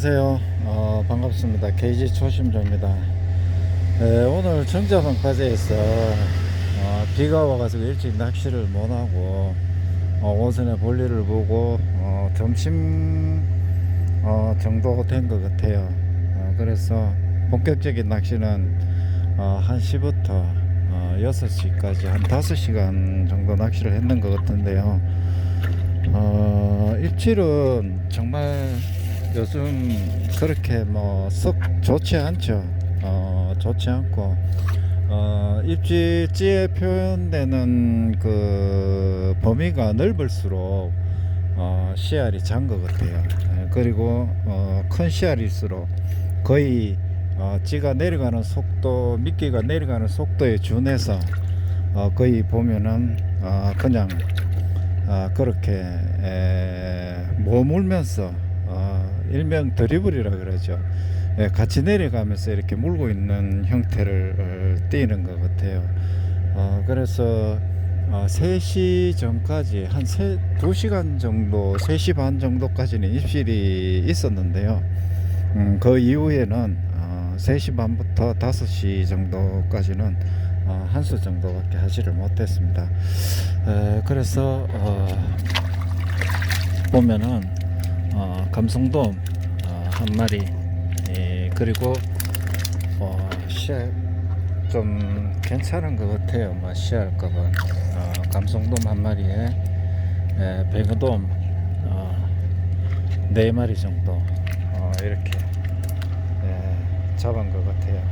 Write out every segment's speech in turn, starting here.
안녕하세요. 어, 반갑습니다. KG 초심조입니다. 에, 오늘 정자방파제에서 어, 비가 와가지고 일찍 낚시를 못하고 어, 오전에 볼일을 보고 어, 점심 어, 정도 된 것 같아요. 어, 그래서 본격적인 낚시는 어, 1시부터 어, 6시까지 한 5시간 정도 낚시를 했는 것 같은데요. 어, 입질은 정말 요즘 그렇게 뭐 썩 좋지 않죠. 어, 좋지 않고 어, 입질지에 표현되는 그 범위가 넓을수록 어, 씨알이 잔 것 같아요. 예, 그리고 어, 큰 씨알일수록 거의 어, 찌가 내려가는 속도, 미끼가 내려가는 속도에 준해서 어, 거의 보면은 어, 그냥 아, 그렇게 에, 머물면서 어, 일명 드리블이라 그러죠. 예, 같이 내려가면서 이렇게 물고 있는 형태를 어, 띄는 것 같아요. 어, 그래서 어, 3시 전까지 한 세, 2시간 정도, 3시 반 정도까지는 입실이 있었는데요. 음, 그 이후에는 어, 3시 반부터 5시 정도까지는 어, 한수 정도밖에 하지를 못했습니다. 에, 그래서 어, 보면은 어, 감성돔 어, 한 마리 예, 그리고 어, 좀 괜찮은 것 같아요. 뭐 씨알값은 어, 감성돔 한 마리에 에, 백어돔 어, 네 마리 정도 어, 이렇게 에, 잡은 것 같아요.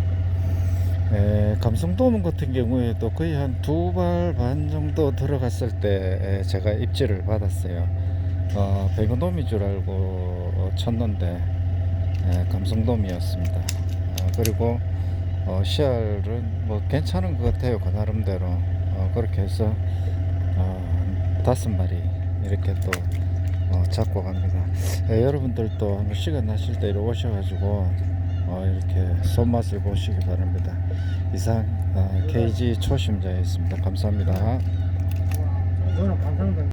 에, 감성돔 같은 경우에도 거의 한 두 발 반 정도 들어갔을 때 에, 제가 입질을 받았어요. 어, 백운돔인 줄 알고 어, 쳤는데 에, 감성돔이었습니다. 어, 그리고 어, 씨알은 뭐 괜찮은 것 같아요. 그 나름대로 어, 그렇게 해서 어, 다섯 마리 이렇게 또 어, 잡고 갑니다. 에, 여러분들도 한번 시간 나실 때 이리 오셔가지고 어, 이렇게 손맛을 보시기 바랍니다. 이상 어, KG 초심자였습니다. 감사합니다.